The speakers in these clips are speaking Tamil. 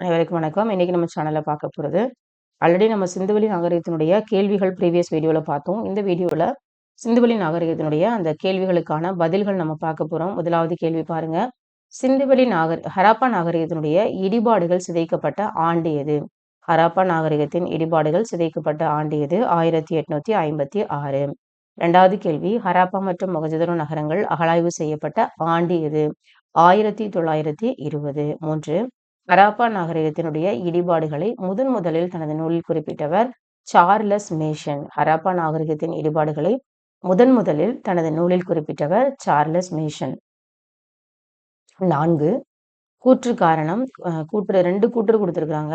அனைவருக்கும் வணக்கம். இன்னைக்கு நம்ம சேனலில் பார்க்க போறது ஆல்ரெடி நம்ம சிந்துவெளி நாகரிகத்தினுடைய கேள்விகள் ப்ரீவியஸ் வீடியோவில் பார்த்தோம். இந்த வீடியோவில் சிந்துவெளி நாகரிகத்தினுடைய அந்த கேள்விகளுக்கான பதில்கள் நம்ம பார்க்க போறோம். முதலாவது கேள்வி பாருங்க. சிந்துவெளி நாகர் ஹராப்பா நாகரிகத்தினுடைய இடிபாடுகள் சிதைக்கப்பட்ட ஆண்டு எது? ஹராப்பா நாகரிகத்தின் இடிபாடுகள் சிதைக்கப்பட்ட ஆண்டு எது? ஆயிரத்தி எட்நூத்தி ஐம்பத்தி ஆறு. இரண்டாவது கேள்வி ஹராப்பா மற்றும் மொகஜதரோ நகரங்கள் அகழாய்வு செய்யப்பட்ட ஆண்டு எது? ஆயிரத்தி தொள்ளாயிரத்தி இருபது. மூன்று ஹராப்பா நாகரிகத்தினுடைய இடிபாடுகளை முதன் முதலில் தனது நூலில் குறிப்பிட்டவர் சார்லஸ் மேஷன். ஹராப்பா நாகரிகத்தின் இடிபாடுகளை முதன் முதலில் தனது நூலில் குறிப்பிட்டவர் சார்லஸ் மேஷன். நான்கு கூற்று காரணம் கூற்று ரெண்டு கூற்று கொடுத்திருக்காங்க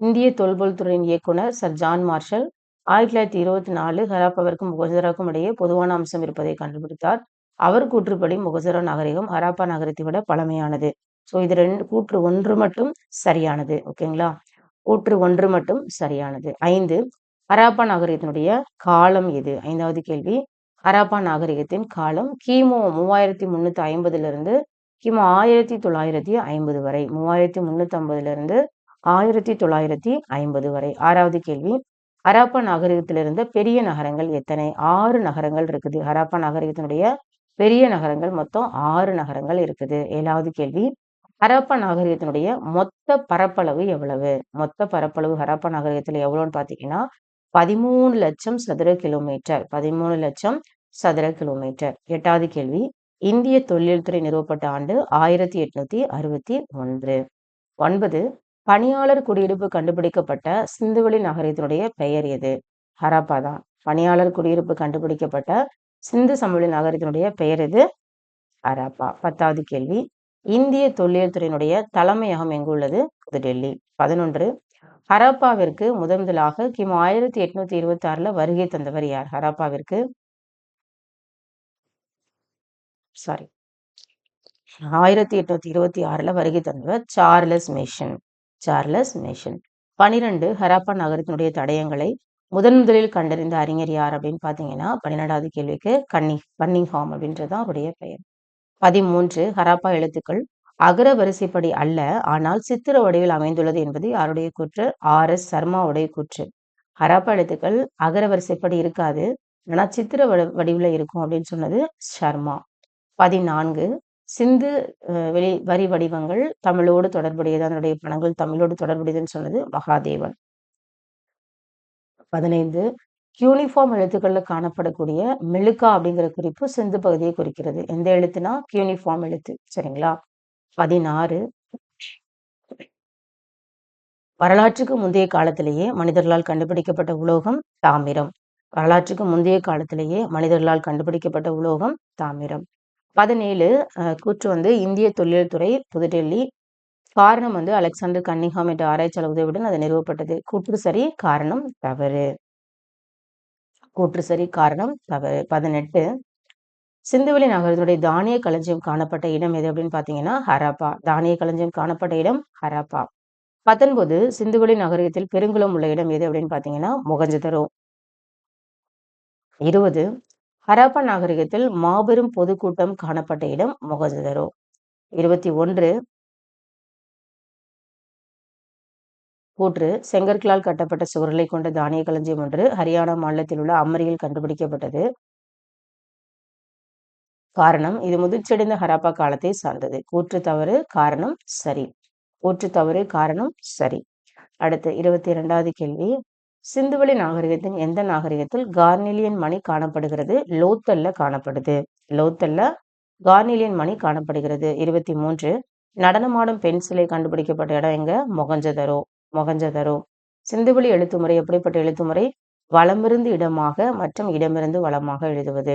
இந்திய தொல்பொல் துறையின் இயக்குனர் சர் ஜான் மார்ஷல் ஆயிரத்தி தொள்ளாயிரத்தி இருபத்தி நாலு ஹராப்பாவிற்கும் முகஜராவுக்கும் இடையே பொதுவான அம்சம் இருப்பதை கண்டுபிடித்தார். அவர் கூற்றுப்படி முகஜரா நாகரிகம் ஹராப்பா நகரத்தை விட பழமையானது. ஸோ இது ரெண்டு கூற்று ஒன்று மட்டும் சரியானது. ஓகேங்களா? கூற்று ஒன்று மட்டும் சரியானது. ஐந்து ஹராப்பா நாகரிகத்தினுடைய காலம் எது? ஐந்தாவது கேள்வி. ஹராப்பா நாகரிகத்தின் காலம் கிமு மூவாயிரத்தி முன்னூத்தி ஐம்பதுல இருந்து கிமு ஆயிரத்தி தொள்ளாயிரத்தி ஐம்பது வரை. மூவாயிரத்தி முன்னூத்தி ஐம்பதுல இருந்து ஆயிரத்தி தொள்ளாயிரத்தி ஐம்பது வரை. ஆறாவது கேள்வி. ஹராப்பா நாகரிகத்திலிருந்து பெரிய நகரங்கள் எத்தனை? ஆறு நகரங்கள் இருக்குது. ஹராப்பா நாகரிகத்தினுடைய பெரிய நகரங்கள் மொத்தம் ஆறு நகரங்கள் இருக்குது. ஏழாவது கேள்வி. ஹரப்ப நாகரிகத்தினுடைய மொத்த பரப்பளவு எவ்வளவு? மொத்த பரப்பளவு ஹரப்ப நாகரிகத்துல எவ்வளவுன்னு பாத்தீங்கன்னா பதிமூணு லட்சம் சதுர கிலோமீட்டர். பதிமூணு லட்சம் சதுர கிலோமீட்டர். எட்டாவது கேள்வி. இந்திய தொழில் துறை நிறுவப்பட்ட ஆண்டு ஆயிரத்தி எட்நூத்தி அறுபத்தி ஒன்று. ஒன்பது. பணியாளர் குடியிருப்பு கண்டுபிடிக்கப்பட்ட சிந்துவெளி நகரத்தினுடைய பெயர் எது? ஹராப்பா தான். பணியாளர் குடியிருப்பு கண்டுபிடிக்கப்பட்ட சிந்து சமவெளி நகரத்தினுடைய பெயர் எது? ஹராப்பா. பத்தாவது கேள்வி. இந்திய தொல்லியல் துறையினுடைய தலைமையகம் எங்குள்ளது புதுடெல்லி. பதினொன்று. ஹராப்பாவிற்கு முதன் முதலாக கிமு ஆயிரத்தி எட்நூத்தி இருபத்தி ஆறுல வருகை தந்தவர் யார்? ஹராப்பாவிற்கு. சாரி ஆயிரத்தி எட்நூத்தி இருபத்தி ஆறுல வருகை தந்தவர் சார்லஸ் மேஷன். சார்லஸ் மேஷன். பனிரெண்டு. ஹராப்பா நகரத்தினுடைய தடயங்களை முதன் முதலில் கண்டறிந்த அறிஞர் யார் அப்படின்னு பாத்தீங்கன்னா பன்னிரெண்டாவது கேள்விக்கு கன்னி கன்னிங்ஹாம் அப்படின்றதுதான் அவருடைய பெயர். பதிமூன்று ஹராப்பா எழுத்துக்கள். அகர வரிசைப்படி அல்ல ஆனால் சித்திர வடிவில் அமைந்துள்ளது என்பது யாருடைய கூற்று? ஆர். எஸ். சர்மாவுடைய கூற்று. ஹராப்பா எழுத்துக்கள் அகர வரிசைப்படி இருக்காது ஆனா சித்திர வடி வடிவில் இருக்கும் அப்படின்னு சொன்னது சர்மா. பதினான்கு சிந்து வெளி வரி வடிவங்கள் தமிழோடு தொடர்புடையது அதனுடைய பணங்கள் தமிழோடு தொடர்புடையதுன்னு சொன்னது மகாதேவன். பதினைந்து கியூனிஃபார்ம் எழுத்துக்களில் காணப்படக்கூடிய மெழுக்கா அப்படிங்கிற குறிப்பு சிந்து பகுதியை குறிக்கிறது. எந்த எழுத்துனா கியூனிஃபார்ம் எழுத்து. சரிங்களா? பதினாறு. வரலாற்றுக்கு முந்தைய காலத்திலேயே மனிதர்களால் கண்டுபிடிக்கப்பட்ட உலோகம் தாமிரம். வரலாற்றுக்கு முந்தைய காலத்திலேயே மனிதர்களால் கண்டுபிடிக்கப்பட்ட உலோகம் தாமிரம். பதினேழு கூற்று வந்து இந்திய தொழில் துறை புதுடெல்லி. காரணம் வந்து அலெக்சாண்டர் கன்னிங்ஹாம் என்ற ஆராய்ச்சியாளர் உதவியுடன் அது நிறுவப்பட்டது. கூற்று சரி காரணம் தவறு. கூற்று சரி காரணம் தவறு பதினெட்டு. சிந்துவெளி நகரத்தினுடைய தானிய களஞ்சியம் காணப்பட்ட இடம் எது அப்படின்னு பார்த்தீங்கன்னா ஹராப்பா. தானிய களஞ்சியம் காணப்பட்ட இடம் ஹராப்பா. பத்தொன்பது சிந்துவெளி நகரத்தில் பெருங்குளம் உள்ள இடம் எது அப்படின்னு பார்த்தீங்கன்னா முகஞ்சதரோ. இருபது ஹராப்பா நாகரிகத்தில் மாபெரும் பொதுக்கூட்டம் காணப்பட்ட இடம் மொகஞ்சதரோ. இருபத்தி ஒன்று கூற்று செங்கற்களால் கட்டப்பட்ட சுவர்களை கொண்ட தானிய களஞ்சியம் ஒன்று ஹரியானா மாநிலத்தில் உள்ள அம்மரியில் கண்டுபிடிக்கப்பட்டது. காரணம் இது முதிர்ச்சியடைந்த ஹராப்பா காலத்தை சார்ந்தது. கூற்று தவறு காரணம் சரி. கூற்று தவறு காரணம் சரி. அடுத்து இருபத்தி இரண்டாவது கேள்வி. சிந்துவெளி நாகரிகத்தின் எந்த நாகரிகத்தில் கார்னிலியன் மணி காணப்படுகிறது? லோத்தல்ல காணப்படுது. லோத்தல்ல கார்னிலியன் மணி காணப்படுகிறது. இருபத்தி மூன்று. நடனமாடும் பெண் சிலை கண்டுபிடிக்கப்பட்ட இடம் எங்க? மொகஞ்சதரோ. முகஞ்சதரோ? சிந்துவெளி எழுத்துமுறை எப்படிப்பட்ட எழுத்துமுறை? வலமிருந்து இடமாக மற்றும் இடமிருந்து வளமாக எழுதுவது.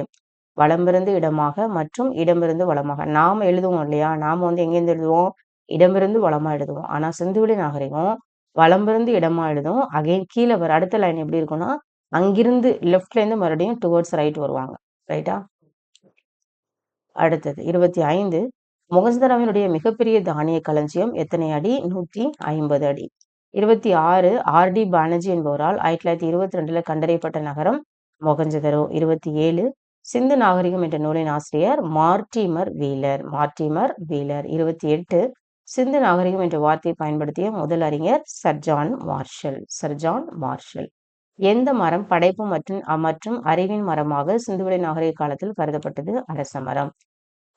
வலமிருந்து இடமாக மற்றும் இடமிருந்து வளமாக. நாம எழுதுவோம் இல்லையா? நாம வந்து எங்கேருந்து எழுதுவோம்? இடமிருந்து வளமா எழுதுவோம். ஆனா சிந்துவெளி நாகரிகம் வளமிருந்து இடமா எழுதும். அகைன் கீழே வர அடுத்த லைன் எப்படி இருக்கும்னா அங்கிருந்து லெஃப்ட்ல இருந்து மறுபடியும் டுவர்ட்ஸ் ரைட் வருவாங்க. ரைட்டா அடுத்தது இருபத்தி ஐந்து முகஸ்தராவினுடைய மிகப்பெரிய தானிய களஞ்சியம் எத்தனை அடி? நூத்தி ஐம்பது அடி. இருபத்தி ஆறு ஆர்டி பானர்ஜி என்பவரால் ஆயிரத்தி தொள்ளாயிரத்தி இருபத்தி ரெண்டுல கண்டறியப்பட்ட நகரம் மொகஞ்சதரோ இருபத்தி ஏழு சிந்து நாகரிகம் என்ற நூலின் ஆசிரியர் மார்டிமர் வீலர். Mortimer wheeler. இருபத்தி எட்டு சிந்து நாகரிகம் என்ற வார்த்தையை பயன்படுத்திய முதல் அறிஞர் சர்ஜான் மார்ஷல். Sir John marshal. எந்த மரம் படைப்பு மற்றும் மற்றும் அறிவின் மரமாக சிந்துவெளி நாகரிக காலத்தில் கருதப்பட்டது? அரச மரம்.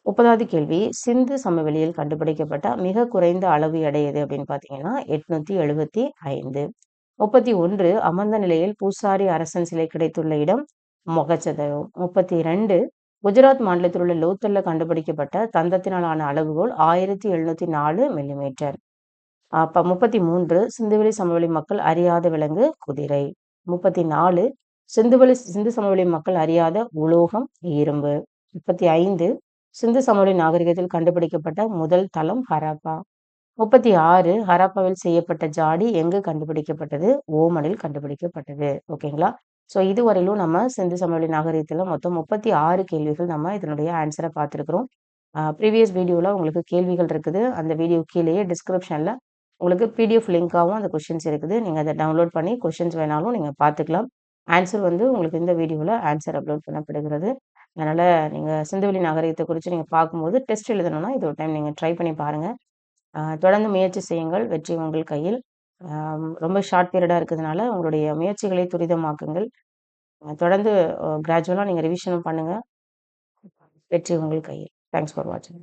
முப்பதாவது கேள்வி சிந்து சமவெளியில் கண்டுபிடிக்கப்பட்ட மிக குறைந்த அளவு எடை எது அப்படின்னு பார்த்தீங்கன்னா எட்நூத்தி எழுபத்தி ஐந்து. முப்பத்தி ஒன்று அமர்ந்த நிலையில் பூசாரி அரசன் சிலை கிடைத்துள்ள இடம் மொகச்சதவம் முப்பத்தி ரெண்டு குஜராத் மாநிலத்தில் உள்ள லோத்தல்ல கண்டுபிடிக்கப்பட்ட தந்தத்தினாலான அளவுகோல் ஆயிரத்தி எழுநூத்தி நாலு மில்லிமீட்டர். அப்ப முப்பத்தி மூன்று சிந்துவெளி சமவெளி மக்கள் அறியாத விலங்கு குதிரை. முப்பத்தி நாலு சிந்துவெளி சிந்து சமவெளி மக்கள் அறியாத உலோகம் இரும்பு. முப்பத்தி ஐந்து சிந்து சமவெளி நாகரிகத்தில் கண்டுபிடிக்கப்பட்ட முதல் தளம் ஹராப்பா. முப்பத்தி ஆறு ஹராப்பாவில் செய்யப்பட்ட ஜாடி எங்கு கண்டுபிடிக்கப்பட்டது? ஓமனில் கண்டுபிடிக்கப்பட்டது. ஓகேங்களா? ஸோ இதுவரையிலும் நம்ம சிந்து சமவெளி நாகரிகத்தில் மொத்தம் முப்பத்தி ஆறு கேள்விகள் நம்ம இதனுடைய ஆன்சரை பார்த்துருக்குறோம். ப்ரீவியஸ் வீடியோவில் உங்களுக்கு கேள்விகள் இருக்குது. அந்த வீடியோ கீழேயே டிஸ்கிரிப்ஷனில் உங்களுக்கு பிடிஎஃப் லிங்காகவும் அந்த கொஷின்ஸ் இருக்குது. நீங்கள் அதை டவுன்லோட் பண்ணி கொஷின்ஸ் வேணாலும் நீங்கள் பார்த்துக்கலாம். ஆன்சர் வந்து உங்களுக்கு இந்த வீடியோவில் ஆன்சர் அப்லோட் பண்ணப்படுகிறது. அதனால் நீங்கள் சிந்துவெளி நாகரிகத்தை குறித்து நீங்கள் பார்க்கும்போது டெஸ்ட் எழுதணும்னா இது ஒரு டைம் நீங்கள் ட்ரை பண்ணி பாருங்கள் தொடர்ந்து முயற்சி செய்யுங்கள். வெற்றி உங்கள் கையில். ரொம்ப ஷார்ட் பீரியடாக இருக்கிறதுனால உங்களுடைய முயற்சிகளை துரிதமாக்குங்கள். தொடர்ந்து கிராஜுவலாக நீங்கள் ரிவிஷனும் பண்ணுங்கள் வெற்றி உங்கள் கையில். தேங்க்ஸ் ஃபார் வாட்சிங்